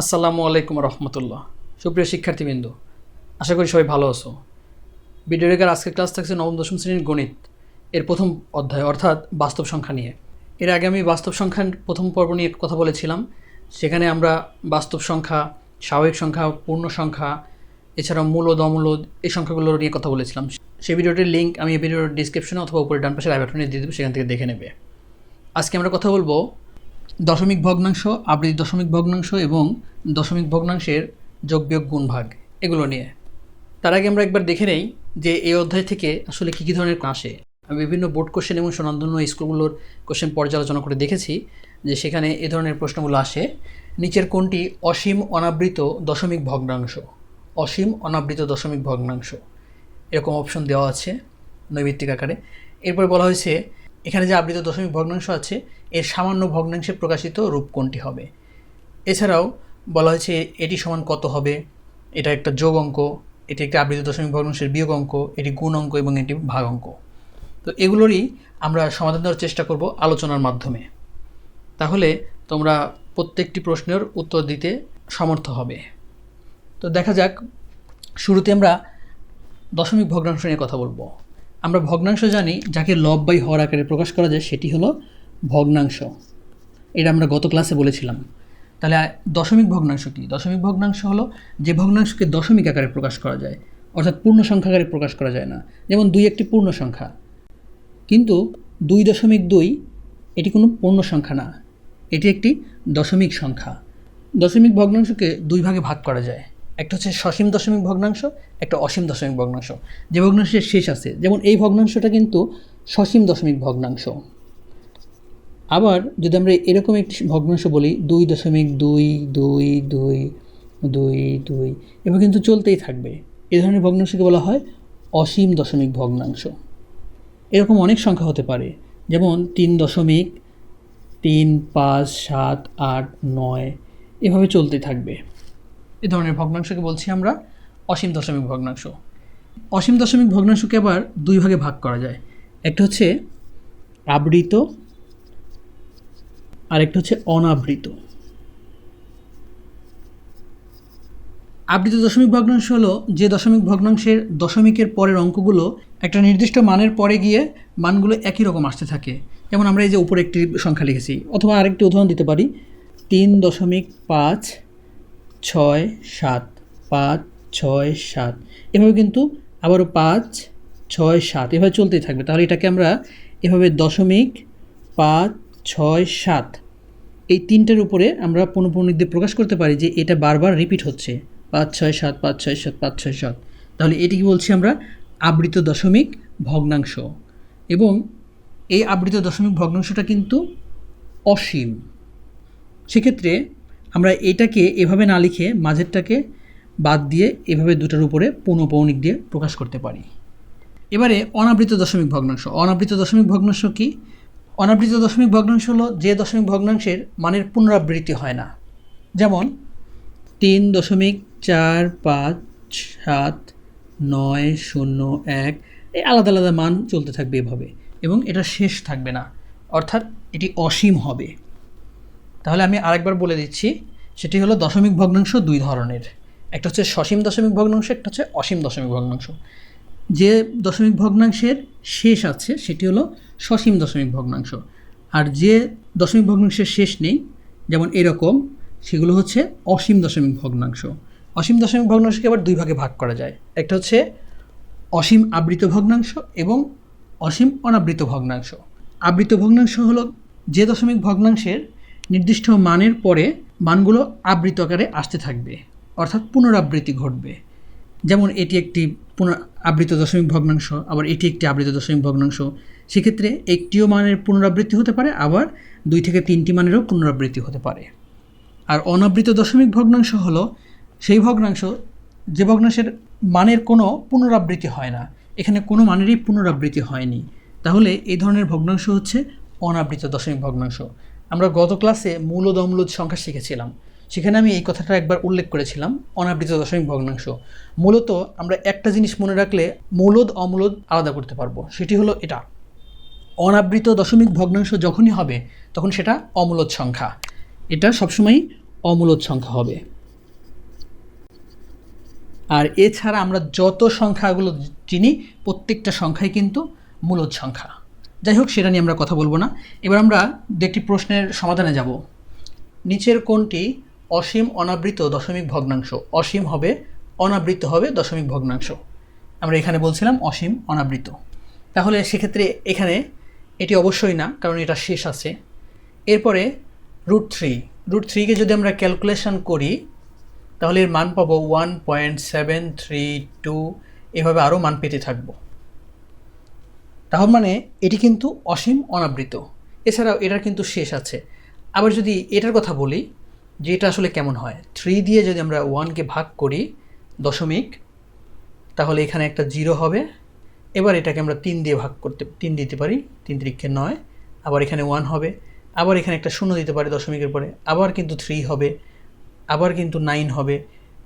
আসসালামু আলাইকুম রহমতুল্লাহ। সুপ্রিয় শিক্ষার্থীবৃন্দ, আশা করি সবাই ভালো আছো। ভিডিও রেখার আজকের ক্লাস থাকছে নবম দশম শ্রেণির গণিত, এর প্রথম অধ্যায়, অর্থাৎ বাস্তব সংখ্যা নিয়ে। এর আগে আমি বাস্তব সংখ্যার প্রথম পর্ব নিয়ে কথা বলেছিলাম। সেখানে আমরা বাস্তব সংখ্যা, স্বাভাবিক সংখ্যা, পূর্ণ সংখ্যা, এছাড়াও মূলদ অমূলদ এই সংখ্যাগুলো নিয়ে কথা বলেছিলাম। সেই ভিডিওটির লিঙ্ক আমি এই ভিডিওর ডিসক্রিপশনে অথবা উপরে ডান পাশে আই বাটনে দিয়ে দেবো, সেখান থেকে দেখে নেবে। আজকে আমরা কথা বলব দশমিক ভগ্নাংশ, আবৃত্তি দশমিক ভগ্নাংশ এবং দশমিক ভগ্নাংশের যোগ বিয়োগ গুণ ভাগ এগুলো নিয়ে। তার আগে আমরা একবার দেখে নেই যে এই অধ্যায় থেকে আসলে কী কী ধরনের আসে আমি বিভিন্ন বোর্ড কোশ্চেন এবং স্বনামধন্য স্কুলগুলোর কোশ্চেন পর্যালোচনা করে দেখেছি যে সেখানে এ ধরনের প্রশ্নগুলো আসে। নিচের কোনটি অসীম অনাবৃত দশমিক ভগ্নাংশ, অসীম অনাবৃত দশমিক ভগ্নাংশ, এরকম অপশন দেওয়া আছে নৈমিত্তিক আকারে। এরপর বলা হয়েছে এখানে যে আবৃত দশমিক ভগ্নাংশ আছে, এর সামান্য ভগ্নাংশে প্রকাশিত রূপ কোনটি হবে? এছাড়াও বলা হয়েছে এটি সমান কত হবে? এটা একটা যোগ অঙ্ক, এটি একটি আবৃত দশমিক ভগ্নাংশের বিয়োগ অঙ্ক, এটি গুণ অঙ্ক এবং এটি ভাগ অঙ্ক। তো এগুলোরই আমরা সমাধান দেওয়ার চেষ্টা করব আলোচনার মাধ্যমে। তাহলে তোমরা প্রত্যেকটি প্রশ্নের উত্তর দিতে সমর্থ হবে। তো দেখা যাক, শুরুতে আমরা দশমিক ভগ্নাংশ নিয়ে কথা বলব। আমরা ভগ্নাংশ জানি, যাকে লব বাই হর আকারে প্রকাশ করা যায়, সেটি হলো ভগ্নাংশ। এটা আমরা গত ক্লাসে বলেছিলাম। তাহলে দশমিক ভগ্নাংশ কী? দশমিক ভগ্নাংশ হলো যে ভগ্নাংশকে দশমিক আকারে প্রকাশ করা যায়, অর্থাৎ পূর্ণ সংখ্যা আকারে প্রকাশ করা যায় না। যেমন দুই একটি পূর্ণ সংখ্যা। কিন্তু দুই দশমিক দুই, এটি কোনো পূর্ণ সংখ্যা না। এটি একটি দশমিক সংখ্যা। দশমিক ভগ্নাংশকে দুই ভাগে ভাগ করা যায়। একটা হচ্ছে সসীম দশমিক ভগ্নাংশ, একটা অসীম দশমিক ভগ্নাংশ। যে ভগ্নাংশের শেষ আছে, যেমন এই ভগ্নাংশটা কিন্তু সসীম দশমিক ভগ্নাংশ। আবার যদি আমরা এরকম একটি ভগ্নাংশ বলি, দুই দশমিক দুই দুই দুই দুই দুই এবার কিন্তু চলতেই থাকবে। এ ধরনের ভগ্নাংশকে বলা হয় অসীম দশমিক ভগ্নাংশ। এরকম অনেক সংখ্যা হতে পারে, যেমন তিন দশমিক তিন পাঁচ সাত আট নয়, এভাবে চলতে থাকবে। এ ধরনের ভগ্নাংশকে বলছি আমরা অসীম দশমিক ভগ্নাংশ। অসীম দশমিক ভগ্নাংশকে আবার দুই ভাগে ভাগ করা যায়। একটা হচ্ছে আবৃত আর আরেকটা হচ্ছে অনাবৃত। আবৃত দশমিক ভগ্নাংশ হলো যে দশমিক ভগ্নাংশের দশমিকের পরের অঙ্কগুলো একটা নির্দিষ্ট মানের পরে গিয়ে মানগুলো একই রকম আসতে থাকে। যেমন আমরা এই যে উপরে একটি সংখ্যা লিখেছি, অথবা আরেকটি উদাহরণ দিতে পারি। তিন দশমিক পাঁচ ছয় সাত, পাঁচ ছয় সাত। এভাবে কিন্তু আবারও পাঁচ ছয় সাত, এভাবে চলতেই থাকবে। তাহলে এটাকে আমরা এভাবে দশমিক পাঁচ ছয় সাত, এই তিনটার উপরে আমরা পৌনপৌনিক দিয়ে প্রকাশ করতে পারি যে এটা বারবার রিপিট হচ্ছে। পাঁচ ছয় সাত, পাঁচ ছয় সাত, পাঁচ ছয় সাত। তাহলে এটি কি বলছি আমরা? আবৃত দশমিক ভগ্নাংশ। এবং এই আবৃত দশমিক ভগ্নাংশটা কিন্তু অসীম। সেক্ষেত্রে আমরা এটাকে এভাবে না লিখে মাঝেরটাকে বাদ দিয়ে এভাবে দুটার উপরে পৌনপৌনিক দিয়ে প্রকাশ করতে পারি। এবারে অনাবৃত দশমিক ভগ্নাংশ। অনাবৃত দশমিক ভগ্নাংশ কি? অনাবৃত দশমিক ভগ্নাংশ হলো যে দশমিক ভগ্নাংশের মানের পুনরাবৃত্তি হয় না। যেমন তিন দশমিক চার পাঁচ সাত নয় শূন্য এক এই আলাদা আলাদা মান চলতে থাকবে এভাবে এবং এটা শেষ থাকবে না। অর্থাৎ এটি অসীম হবে। তাহলে আমি আরেকবার বলে দিচ্ছি, সেটি হলো দশমিক ভগ্নাংশ দুই ধরনের। একটা হচ্ছে সসীম দশমিক ভগ্নাংশ, একটা হচ্ছে অসীম দশমিক ভগ্নাংশ। যে দশমিক ভগ্নাংশের শেষ আছে, সেটি হলো সসীম দশমিক ভগ্নাংশ। আর যে দশমিক ভগ্নাংশের শেষ নেই, যেমন এরকম, সেগুলো হচ্ছে অসীম দশমিক ভগ্নাংশ। অসীম দশমিক ভগ্নাংশকে আবার দুই ভাগে ভাগ করা যায়। একটা হচ্ছে অসীম আবৃত ভগ্নাংশ এবং অসীম অনাবৃত ভগ্নাংশ। আবৃত ভগ্নাংশ হলো যে দশমিক ভগ্নাংশের নির্দিষ্ট মানের পরে মানগুলো আবৃত আকারে আসতে থাকবে, অর্থাৎ পুনরাবৃত্তি ঘটবে। যেমন এটি একটি পুনঃ আবৃত দশমিক ভগ্নাংশ, আবার এটি একটি আবৃত দশমিক ভগ্নাংশ। সেক্ষেত্রে একটিও মানের পুনরাবৃত্তি হতে পারে, আবার দুই থেকে তিনটি মানেরও পুনরাবৃত্তি হতে পারে। আর অনাবৃত দশমিক ভগ্নাংশ হলো, সেই ভগ্নাংশ, যে ভগ্নাংশের মানের কোনো পুনরাবৃত্তি হয় না, এখানে কোনো মানেরই পুনরাবৃত্তি হয়নি। তাহলে এই ধরনের ভগ্নাংশ হচ্ছে অনাবৃত দশমিক ভগ্নাংশ। আমরা গত ক্লাসে মূল ও সংখ্যা শিখেছিলাম। সেখানে আমি এই কথাটা একবার উল্লেখ করেছিলাম, অনাবৃত দশমিক ভগ্নাংশ। মূলত আমরা একটা জিনিস মনে রাখলে মূলদ, অমূলদ আলাদা করতে পারব, সেটি হলো এটা। অনাবৃত দশমিক ভগ্নাংশ যখনই হবে, তখন সেটা অমূলদ সংখ্যা। এটা সবসময়ই অমূলদ সংখ্যা হবে। আর এছাড়া আমরা যত সংখ্যাগুলো চিনি, প্রত্যেকটা সংখ্যাই কিন্তু মূলদ সংখ্যা। যাই হোক সেটা নিয়ে আমরা কথা বলব না। এবার আমরা একটি প্রশ্নের সমাধানে যাব। নিচের কোনটি অসীম অনাবৃত দশমিক ভগ্নাংশ। অসীম হবে, অনাবৃত হবে দশমিক ভগ্নাংশ। আমরা এখানে বলছিলাম অসীম অনাবৃত। তাহলে সেক্ষেত্রে এখানে এটি অবশ্যই না, কারণ এটা শেষ আছে। এরপরে রুট থ্রি। রুট থ্রিকে যদি আমরা ক্যালকুলেশন করি, তাহলে এর মান পাবো one point seven three two. এভাবে আরও মান পেতে থাকব। তাহলে মানে এটি কিন্তু অসীম অনাবৃত। এছাড়াও এটার কিন্তু শেষ আছে। আবার যদি এটার কথা বলি, যে এটা আসলে কেমন হয়? থ্রি দিয়ে যদি আমরা ওয়ানকে ভাগ করি, দশমিক, তাহলে এখানে একটা জিরো হবে। এবার এটাকে আমরা তিন দিয়ে ভাগ করতে, তিন দিতে পারি, তিন তিরিক্ষে নয়। আবার এখানে ওয়ান হবে। আবার এখানে একটা শূন্য দিতে পারি দশমিকের পরে। আবার কিন্তু থ্রি হবে। আবার কিন্তু নাইন হবে।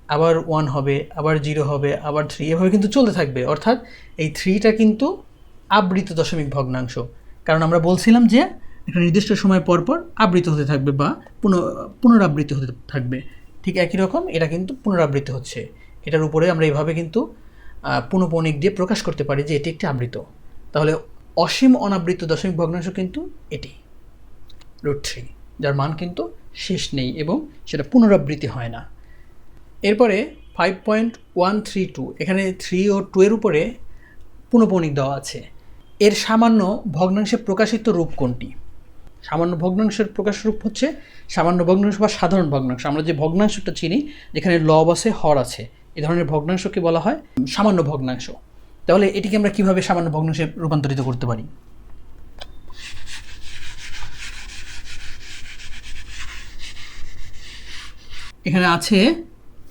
আবার ওয়ান হবে। আবার জিরো হবে। আবার থ্রি এভাবে কিন্তু চলতে থাকবে। অর্থাৎ এই থ্রিটা কিন্তু আবৃত দশমিক ভগ্নাংশ। কারণ আমরা বলছিলাম যে একটা নির্দিষ্ট সময় পর পর আবৃত হতে থাকবে বা পুনঃ পুনরাবৃত্তি হতে থাকবে। ঠিক একই রকম এটা কিন্তু পুনরাবৃত্তি হচ্ছে। এটার উপরে আমরা এইভাবে কিন্তু আহ, পুনঃপৌনিক দিয়ে প্রকাশ করতে পারি যে এটি একটি আবৃত। তাহলে অসীম অনাবৃত দশমিক ভগ্নাংশ কিন্তু এটি। রুট থ্রি যার মান কিন্তু শেষ নেই এবং সেটা পুনরাবৃত্তি হয় না। এরপরে five point one three two এখানে থ্রি ও টু এর উপরে পুনঃপৌনিক দেওয়া আছে। এর সামান্য ভগ্নাংশে প্রকাশিত রূপ কোনটি? সামান্য ভগ্নাংশের প্রকাশ রূপ হচ্ছে সামান্য ভগ্নাংশ বা সাধারণ ভগ্নাংশ। আমরা যে ভগ্নাংশটা চিনি, যেখানে লব আছে, হর আছে, এ ধরনের ভগ্নাংশকে বলা হয় সামান্য ভগ্নাংশ। তাহলে এটিকে আমরা কীভাবে সামান্য ভগ্নাংশে রূপান্তরিত করতে পারি? এখানে আছে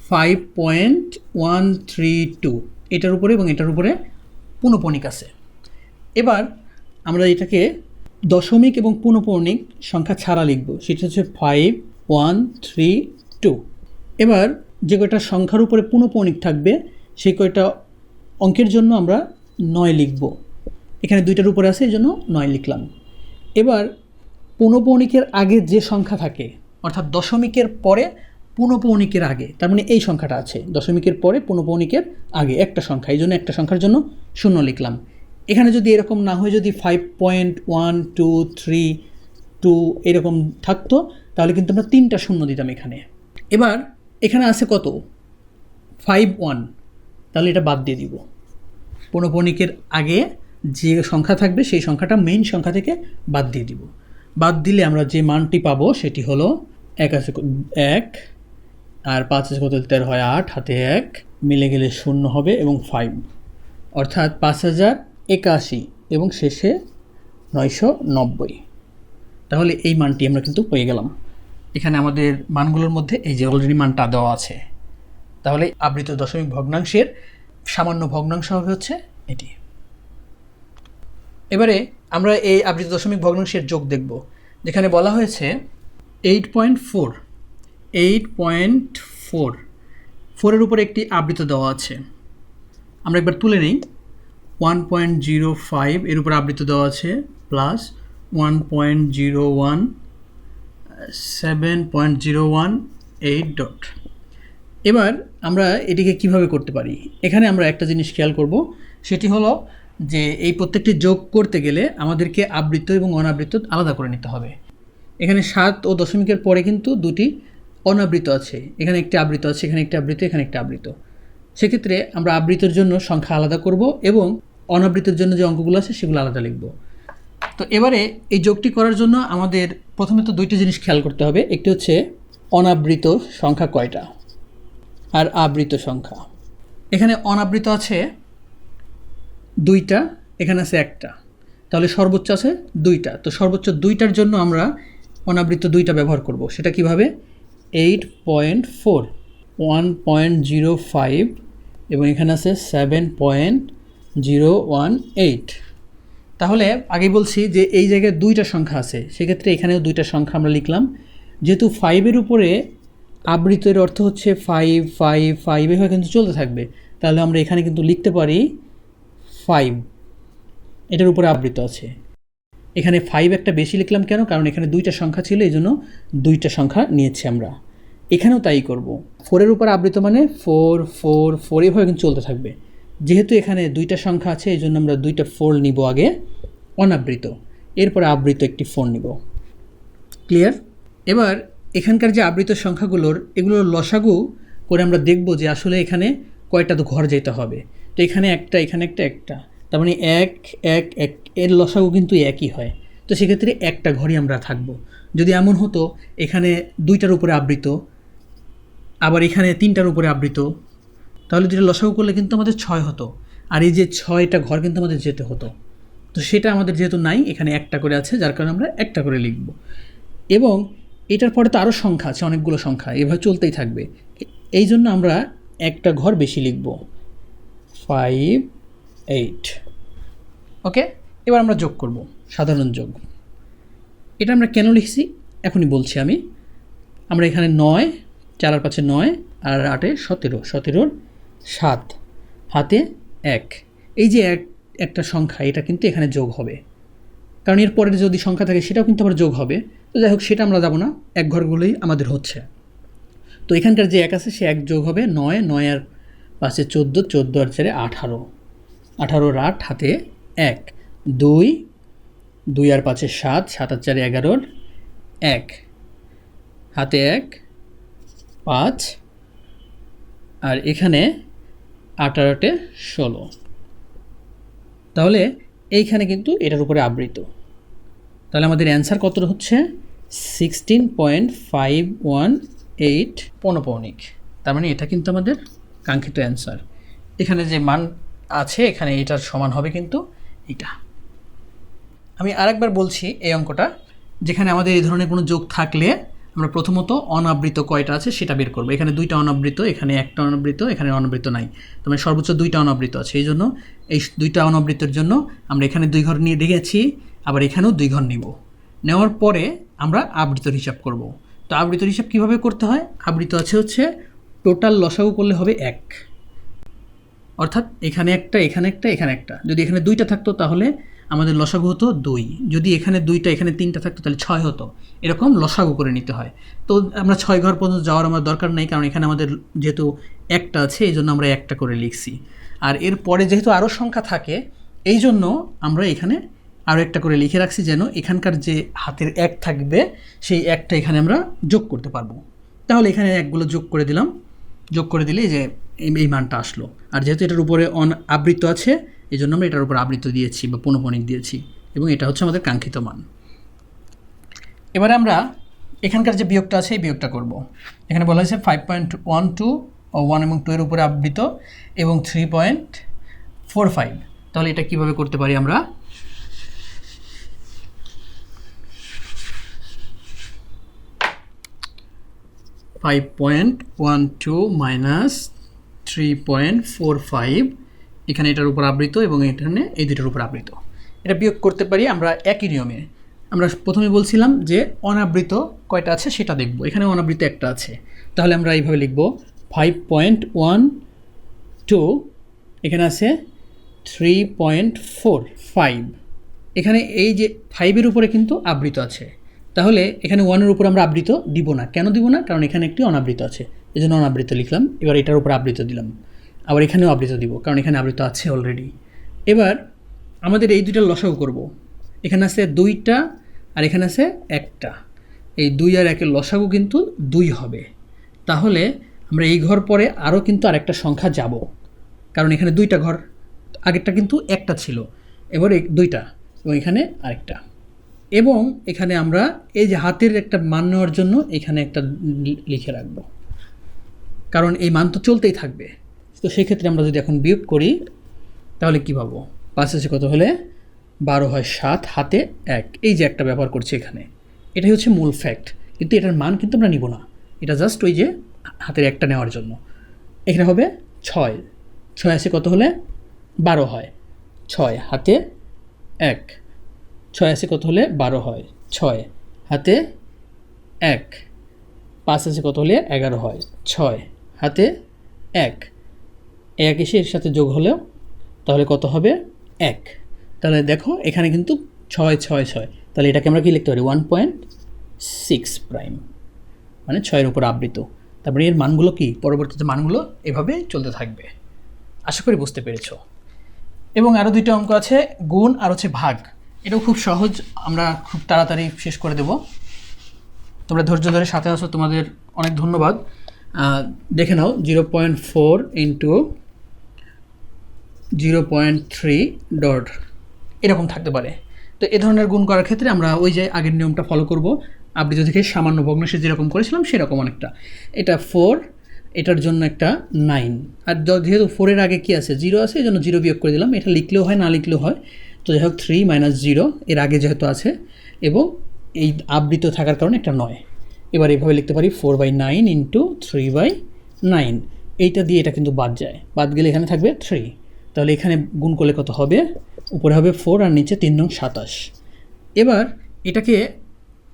five point one three two এটার উপরে এবং এটার উপরে পুনঃপণিক আছে। এবার আমরা এটাকে দশমিক এবং পুনঃপৌর্ণিক সংখ্যা ছাড়া লিখব। সেটা হচ্ছে ফাইভ ওয়ান থ্রি টু এবার যে কয়টা সংখ্যার উপরে পুনঃপৌর্ণিক থাকবে, সেই কয়টা অঙ্কের জন্য আমরা নয় লিখব। এখানে দুইটার উপরে আছে এই জন্য নয় লিখলাম। এবার পুনঃপৌনিকের আগে যে সংখ্যা থাকে, অর্থাৎ দশমিকের পরে পুনঃপৌনিকের আগে, তার মানে এই সংখ্যাটা আছে। দশমিকের পরে পুনঃপৌনিকের আগে একটা সংখ্যা, এই জন্য একটা সংখ্যার জন্য শূন্য লিখলাম। এখানে যদি এরকম না হয়, যদি five point one two three two এরকম থাকতো, তাহলে কিন্তু আমরা তিনটা শূন্য দিতাম এখানে। এবার এখানে আছে কত? ফাইভ ওয়ান তাহলে এটা বাদ দিয়ে দিব। পৌনপণিকের আগে যে সংখ্যা থাকবে, সেই সংখ্যাটা মেইন সংখ্যা থেকে বাদ দিয়ে দিব। বাদ দিলে আমরা যে মানটি পাবো, সেটি হলো এক আছে এক। আর পাঁচ আছে কত? তেরো হয় আট, হাতে এক। মিলে গেলে শূন্য হবে এবং ফাইভ অর্থাৎ পাঁচ হাজার একাশি এবং শেষে নয়শো নব্বই। তাহলে এই মানটি আমরা কিন্তু পেয়ে গেলাম। এখানে আমাদের মানগুলোর মধ্যে এই যে অলরেডি মানটা দেওয়া আছে, তাহলে আবৃত দশমিক ভগ্নাংশের সামান্য ভগ্নাংশ হবে হচ্ছে এটি। এবারে আমরা এই আবৃত দশমিক ভগ্নাংশের যোগ দেখব, যেখানে বলা হয়েছে eight point four eight point four ফোরের উপরে একটি আবৃত দেওয়া আছে। আমরা একবার তুলে নিই। ওয়ান পয়েন্ট জিরো ফাইভ এর উপর আবৃত দেওয়া আছে plus one point zero one seven point zero one eight dot এবার আমরা এটিকে কীভাবে করতে পারি? এখানে আমরা একটা জিনিস খেয়াল করব, সেটি হলো যে এই প্রত্যেকটি যোগ করতে গেলে আমাদেরকে আবৃত্ত এবং অনাবৃত্ত আলাদা করে নিতে হবে। এখানে সাত ও দশমিকের পরে কিন্তু দুটি অনাবৃত আছে। এখানে একটি আবৃত আছে, এখানে একটি আবৃত এখানে একটি আবৃত সেক্ষেত্রে আমরা আবৃতের জন্য সংখ্যা আলাদা করব এবং অনাবৃতের জন্য যে অঙ্কগুলো আছে, সেগুলো আলাদা লিখব। তো এবারে এই যোগটি করার জন্য আমাদের প্রথমে তো দুইটি জিনিস খেয়াল করতে হবে। একটি হচ্ছে অনাবৃত সংখ্যা কয়টা আর আবৃত সংখ্যা। এখানে অনাবৃত আছে দুইটা, এখানে আছে একটা। তাহলে সর্বোচ্চ আছে দুইটা। তো সর্বোচ্চ দুইটার জন্য আমরা অনাবৃত দুইটা ব্যবহার করব। সেটা কীভাবে? Eight point four, one point zero five এবং এখানে আছে seven point zero one eight. তাহলে আগে বলছি যে এই জায়গায় দুইটা সংখ্যা আছে, সেক্ষেত্রে এখানেও দুইটা সংখ্যা আমরা লিখলাম। যেহেতু ফাইভের উপরে আবৃতের অর্থ হচ্ছে ফাইভ ফাইভ ফাইভ এভাবে কিন্তু চলতে থাকবে, তাহলে আমরা এখানে কিন্তু লিখতে পারি ফাইভ এটার উপরে আবৃত আছে। এখানে ফাইভ একটা বেশি লিখলাম কেন? কারণ এখানে দুইটা সংখ্যা ছিল, এই জন্য দুইটা সংখ্যা নিয়েছি আমরা। এখানেও তাই করব। ফোরের উপর আবৃত মানে ফোর ফোর ফোর এভাবে কিন্তু চলতে থাকবে। যেহেতু এখানে দুইটা সংখ্যা আছে, এই জন্য আমরা দুইটা ফোর নিব আগে, অনাবৃত। এরপরে আবৃত একটি ফোর নিব। ক্লিয়ার এবার এখানকার যে আবৃত সংখ্যাগুলোর, এগুলোর লসাগু করে আমরা দেখব যে আসলে এখানে কয়টা ঘর যেতে হবে। তো এখানে একটা এখানে একটা একটা। তার মানে এক এক এক, এর লসাগু কিন্তু একই হয়। তো সেক্ষেত্রে একটা ঘরই আমরা থাকব। যদি এমন হতো, এখানে দুইটার উপরে আবৃত, আবার এখানে তিনটার উপরে আবৃত তাহলে দুটো লসাগু করলে কিন্তু আমাদের ছয় হতো। আর এই যে ছয়টা ঘর কিন্তু আমাদের যেতে হতো। তো সেটা আমাদের যেহেতু নাই, এখানে একটা করে আছে, যার কারণে আমরা একটা করে লিখব। এবং এটার পরে তো আরও সংখ্যা আছে, অনেকগুলো সংখ্যা, এভাবে চলতেই থাকবে। এই জন্য আমরা একটা ঘর বেশি লিখব। ফাইভ এইট ওকে এবার আমরা যোগ করব, সাধারণ যোগ। এটা আমরা কেন লিখছি? এখনই বলছি আমি। আমরা এখানে নয়, চার আর পাঁচে নয়, আর আটে সতেরো। সতেরোর সাত। হাতে এক। এই যে এক, একটা সংখ্যা, এটা কিন্তু এখানে যোগ হবে। কারণ এর পরের যদি সংখ্যা থাকে, সেটাও কিন্তু আবার যোগ হবে। তো যাই হোক, সেটা আমরা যাব না। এক ঘরগুলোই আমাদের হচ্ছে। তো এখানকার যে এক আছে, সে এক যোগ হবে নয়। নয় আর পাশে চোদ্দ চোদ্দ আর চারে আঠারো। আঠারোর আট, হাতে এক। দুই দুই আর পাঁচে সাত সাত আর চারে এগারোর এক। হাতে এক, পাঁচ। আর এখানে আঠারোটে ষোলো। তাহলে এইখানে কিন্তু এটার উপরে আবৃত। তাহলে আমাদের অ্যান্সার কত হচ্ছে? Sixteen point five one eight পনপৌনিক তার মানে এটা কিন্তু আমাদের কাঙ্ক্ষিত অ্যান্সার এখানে যে মান আছে, এখানে এটার সমান হবে কিন্তু এটা আমি আরেকবার বলছি এই অঙ্কটা, যেখানে আমাদের এই ধরনের কোনো যোগ থাকলে আমরা প্রথমত অনাবৃত কয়টা আছে সেটা বের করব। এখানে দুইটা অনাবৃত, এখানে একটা অনাবৃত, এখানে অনাবৃত নাই। তো মানে সর্বোচ্চ দুইটা অনাবৃত আছে। এই জন্য এই দুইটা অনাবৃতের জন্য আমরা এখানে দুই ঘর নিয়ে দেখেছি, আবার এখানেও দুই ঘর নিব। নেওয়ার পরে আমরা আবৃতর হিসাব করব। তো আবৃতর হিসাব কীভাবে করতে হয়? আবৃত আছে হচ্ছে টোটাল লসাগু করলে হবে এক। অর্থাৎ এখানে একটা এখানে একটা এখানে একটা। যদি এখানে দুইটা থাকতো তাহলে আমাদের লসাগু হতো দুই। যদি এখানে দুইটা, এখানে তিনটা থাকতো, তাহলে ছয় হতো। এরকম লসাগু করে নিতে হয়। তো আমরা ছয় ঘর পর্যন্ত যাওয়ার আমার দরকার নেই, কারণ এখানে আমাদের যেহেতু একটা আছে এই জন্য আমরা একটা করে লিখছি। আর এর পরে যেহেতু আরও সংখ্যা থাকে এই জন্য আমরা এখানে আরও একটা করে লিখে রাখছি যেন এখানকার যে হাতের এক থাকবে, সেই একটা এখানে আমরা যোগ করতে পারব। তাহলে এখানে একগুলো যোগ করে দিলাম। যোগ করে দিলে যে এই- মানটা আসলো। আর যেহেতু এটার উপরে অন আবৃত আছে এই জন্য আমরা এটার উপর আবৃত দিয়েছি বা পনপনিক দিয়েছি এবং এটা হচ্ছে আমাদের কাঙ্ক্ষিত মান। এবারে আমরা এখানকার যে বিয়োগটা আছে, এই বিয়োগটা করব। এখানে বলা হয়েছে ফাইভ পয়েন্ট ওয়ান টু ও ওয়ান এবং টু এর উপরে আবৃত এবং থ্রি পয়েন্ট ফোর ফাইভ তাহলে এটা কীভাবে করতে পারি আমরা? Five point one two minus three point four five এখানে এটার উপর আবৃত এবং এখানে এই দুটোর উপর আবৃত। এটা বিয়োগ করতে পারি আমরা একই নিয়মে। আমরা প্রথমে বলছিলাম যে অনাবৃত কয়টা আছে সেটা দেখব। এখানে অনাবৃত একটা আছে। তাহলে আমরা এইভাবে লিখব ফাইভ পয়েন্ট ওয়ান টু এখানে আছে থ্রি পয়েন্ট ফোর ফাইভ এখানে এই যে ফাইভের উপরে কিন্তু আবৃত আছে। তাহলে এখানে ওয়ানের উপর আমরা আবৃত দিব না। কেন দিব না? কারণ এখানে একটি অনাবৃত আছে। এই জন্য অনাবৃত লিখলাম। এবার এটার উপর আবৃত দিলাম। আবার এখানেও আবৃত দিব, কারণ এখানে আবৃত আছে অলরেডি এবার আমাদের এই দুইটা লসাগু করব। এখানে আছে দুইটা আর এখানে আছে একটা। এই দুই আর একের লসাগু কিন্তু দুই হবে। তাহলে আমরা এই ঘর পরে আরও কিন্তু আরেকটা সংখ্যা যাব। কারণ এখানে দুইটা ঘর, আগেরটা কিন্তু একটা ছিল। এবার দুইটা এবং এখানে আরেকটা। এবং এখানে আমরা এই যে হাতের একটা মান নেওয়ার জন্য এখানে একটা লিখে রাখব। কারণ এই মান তো চলতেই থাকবে। তো সেক্ষেত্রে আমরা যদি এখন বিয়োগ করি, তাহলে কী পাবো? পাঁচ আছে কত হলে? বারো হয় সাত, হাতে এক। এই যে একটা ব্যবহার করছি এখানে। এটাই হচ্ছে মূল ফ্যাক্ট কিন্তু এটার মান কিন্তু আমরা নিব না। এটা জাস্ট ওই যে হাতের একটা নেওয়ার জন্য। এখানে হবে ছয়। ছয় আছে কত হলে? বারো হয়। ছয়, হাতে এক। ছয় আছে কত হলে? বারো হয়। ছয়, হাতে এক। পাঁচ আছে কত হলে? এগারো হয়। ছয়, হাতে এক। এক এসে এর সাথে যোগ হলেও তাহলে কত হবে? এক। তাহলে দেখো, এখানে কিন্তু ছয় ছয় ছয়। তাহলে এটাকে আমরা কি লিখতে পারি? ওয়ান পয়েন্ট সিক্স প্রাইম মানে ছয়ের উপর আবৃত। তারপরে এর মানগুলো কি? পরবর্তীতে মানগুলো এভাবে চলতে থাকবে। আশা করি বুঝতে পেরেছ। এবং আরও দুইটা অঙ্ক আছে, গুণ আর হচ্ছে ভাগ। এটাও খুব সহজ। আমরা খুব তাড়াতাড়ি শেষ করে দেব। তোমরা ধৈর্য ধরে সাথে আছো। তোমাদের অনেক ধন্যবাদ। দেখে নাও zero point four into zero point three dot. এরকম থাকতে পারে। তো এ ধরনের গুণ করার ক্ষেত্রে আমরা ওই যে আগের নিয়মটা ফলো করব। আবৃত থেকে সামান্য ভগ্নাংশে যেরকম করেছিলাম সেরকম অনেকটা। এটা ফোর এটার জন্য একটা নাইন আর যেহেতু ফোরের আগে কি আছে? জিরো আছে এই জন্য জিরো বিয়োগ করে দিলাম। এটা লিখলেও হয়, না লিখলেও হয়। তো যাই হোক থ্রি মাইনাস জিরো এর আগে যেহেতু আছে, এবং এই আবৃত থাকার কারণে একটা নয়। এবার এইভাবে লিখতে পারি four by nine into three by nine এইটা দিয়ে এটা কিন্তু বাদ যায়। বাদ গেলে এখানে থাকবে থ্রি তাহলে এখানে গুণ করলে কত হবে? উপরে হবে ফোর আর নিচে তিন নং সাতাশ। এবার এটাকে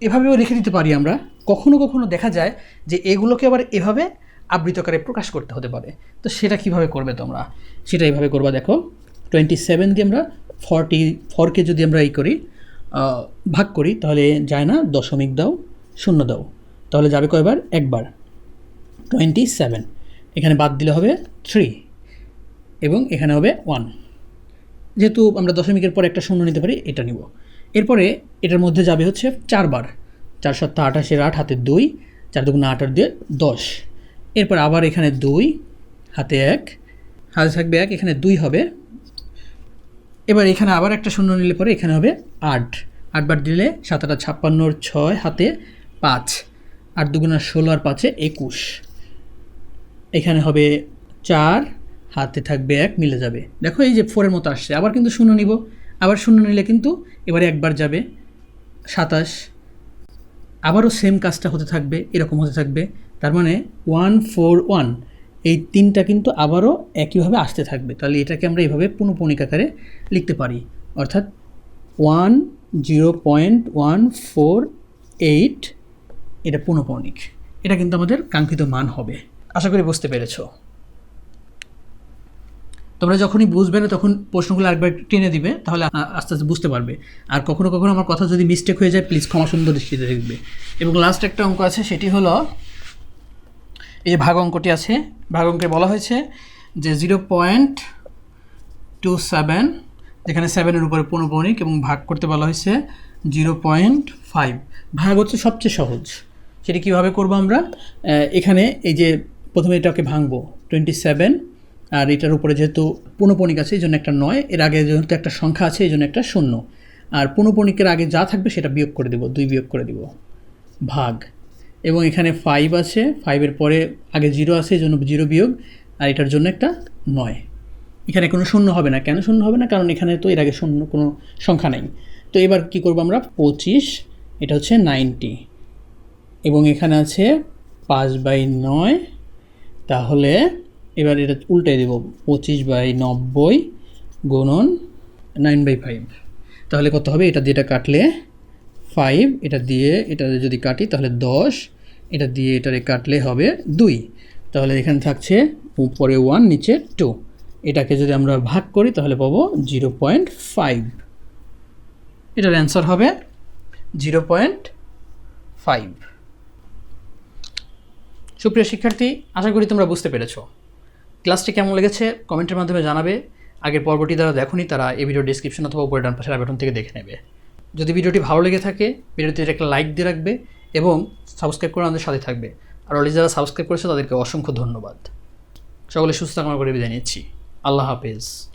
এভাবেও রেখে দিতে পারি আমরা। কখনো কখনো দেখা যায় যে এগুলোকে আবার এভাবে আবৃতকারে প্রকাশ করতে হতে পারে। তো সেটা কীভাবে করবে তোমরা? সেটা এইভাবে করবা দেখো। টোয়েন্টি সেভেন দিয়ে আমরা ফর্টি ফোরকে যদি আমরা এই করি ভাগ করি, তাহলে যায় না? দশমিক দাও, শূন্য দাও। তাহলে যাবে কয়বার? একবার। টোয়েন্টি সেভেন এখানে বাদ দিলে হবে থ্রি এবং এখানে হবে ওয়ান যেহেতু আমরা দশমিকের পরে একটা শূন্য নিতে পারি, এটা নিব। এরপরে এটার মধ্যে যাবে হচ্ছে চারবার। চার সপ্তাহ আঠাশের আট, হাতে দুই, চার দুগুণ আট আর দিয়ে দশ। এরপর আবার এখানে দুই, হাতে এক, হাতে থাকবে এক, এখানে দুই হবে। এবার এখানে আবার একটা শূন্য নিলে পরে এখানে হবে আট। আটবার দিলে সাত আটা ছাপ্পান্নর ছয়, হাতে পাঁচ। আট দুগুণা ষোলো আর পাঁচে একুশ। এখানে হবে চার হাতে থাকবে এক, মিলে যাবে। দেখো এই যে ফোরের মতো আসছে। আবার কিন্তু শূন্য নিব। আবার শূন্য নিলে কিন্তু এবারে একবার যাবে। সাতাশ। আবারও সেম কাজটা হতে থাকবে, এরকম হতে থাকবে। তার মানে ওয়ান ফোর ওয়ান এই তিনটা কিন্তু আবারও একইভাবে আসতে থাকবে। তাহলে এটাকে আমরা এইভাবে পুনঃপণিক আকারে লিখতে পারি। অর্থাৎ one zero point one four eight এটা পুনঃপণিক। এটা কিন্তু আমাদের কাঙ্ক্ষিত মান হবে। আশা করি বুঝতে পেরেছ। তোমরা যখনই বুঝবে না, তখন প্রশ্নগুলো আরেকবার টেনে দিবে, তাহলে আস্তে আস্তে বুঝতে পারবে। আর কখনো কখনো আমার কথা যদি মিস্টেক হয়ে যায় প্লিজ ক্ষমা সুন্দর দৃষ্টিতে দেখবে। এবং লাস্ট একটা অঙ্ক আছে, সেটি হলো, এই যে ভাগ অঙ্কটি আছে, ভাগ অঙ্কে বলা হয়েছে যে জিরো পয়েন্ট টু সেভেন যেখানে সেভেনের উপরে পৌনপৌনিক এবং ভাগ করতে বলা হয়েছে জিরো পয়েন্ট ফাইভ ভাগ হচ্ছে সবচেয়ে সহজ। সেটি কীভাবে করব আমরা? এখানে এই যে প্রথমে এটাকে ভাঙবো টোয়েন্টি সেভেন আর এটার উপরে যেহেতু পৌনপণিক আছে, এই জন্য একটা নয়। এর আগে যেহেতু একটা সংখ্যা আছে, এই জন্য একটা শূন্য। আর পৌনপণিকের আগে যা থাকবে সেটা বিয়োগ করে দেবো, দুই বিয়োগ করে দিব। ভাগ। এবং এখানে ফাইভ আছে ফাইভের পরে আগে জিরো আছে, এই জন্য জিরো বিয়োগ, আর এটার জন্য একটা নয়। এখানে কোনো শূন্য হবে না। কেন শূন্য হবে না? কারণ এখানে তো এর আগে শূন্য কোনো সংখ্যা নেই। তো এবার কি করব আমরা? পঁচিশ, এটা হচ্ছে নাইনটি এবং এখানে আছে পাঁচ বাই নয়, তাহলে এবার এটা উল্টে দেব, পঁচিশ বাই নব্বই গুণন নাইন বাই ফাইভ তাহলে কত হবে? এটা দিয়ে এটা কাটলে ফাইভ এটা দিয়ে এটা যদি কাটি তাহলে দশ, এটা দিয়ে এটারে কাটলে হবে দুই। তাহলে এখানে থাকছে উপরে ওয়ান নিচে টু এটাকে যদি আমরা ভাগ করি তাহলে পাবো জিরো পয়েন্ট ফাইভ এটার অ্যান্সার হবে জিরো পয়েন্ট ফাইভ সুপ্রিয় শিক্ষার্থী, আশা করি তোমরা বুঝতে পেরেছ। ক্লাসটি কেমন লেগেছে কমেন্টের মাধ্যমে জানাবে। আগের পর্বটি দ্বারা দেখুনি, তারা এই ভিডিও ডিসক্রিপশন অথবা উপরে ডান পাশের আবেদন থেকে দেখে নেবে। যদি ভিডিওটি ভালো লেগে থাকে, ভিডিওতে একটা লাইক দিয়ে রাখবে এবং সাবস্ক্রাইব করে আমাদের সাথে থাকবে। আর অলরেডি যারা সাবস্ক্রাইব করেছে, তাদেরকে অসংখ্য ধন্যবাদ। সকলে সুস্থ কামনা করে বিদায় নিচ্ছি। আল্লাহ হাফেজ।